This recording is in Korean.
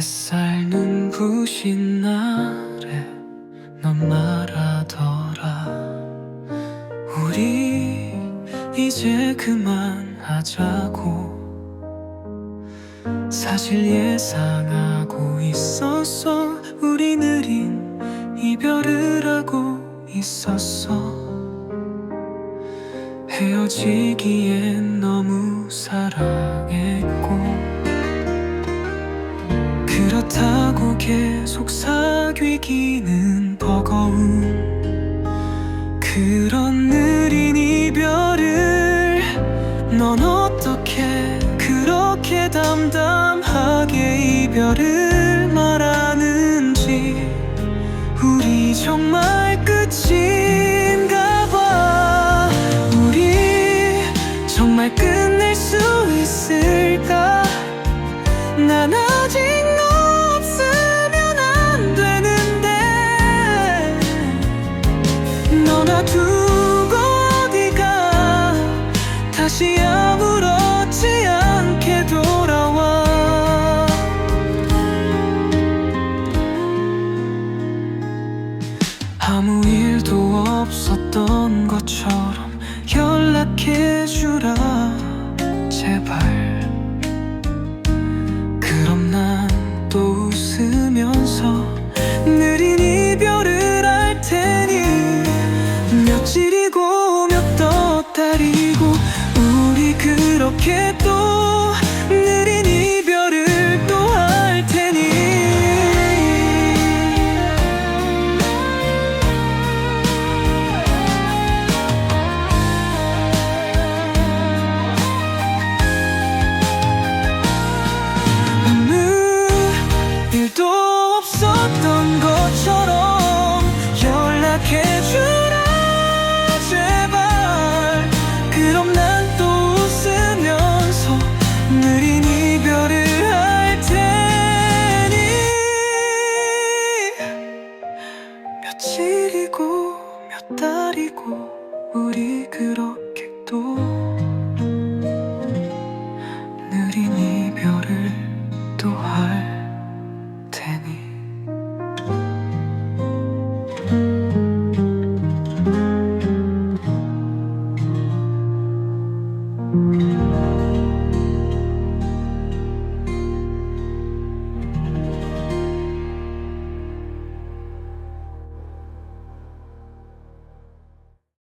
햇살 눈부신 날에 넌 말하더라. 우리 이제 그만하자고 사실 예상하고 있었어. 우리 느린 이별을 하고 있었어. 헤어지기엔 너무 사랑했고 그렇다고 계속 사귀기는 버거운 그런 느린 이별을 넌 담담하게 이별을 말하는지 우리 정말 끝인가 봐. 우리 정말 끝낼 수 있을까? 난 아직 너 없으면 안 되는데 너나 두고 어디가 다시 아무 일도 없었던 것처럼 연락해주라 제발. 그럼 난 또 웃으면서 느린 이별을 할 테니 며칠이고 몇 더 달이고 우리 그렇게 식으로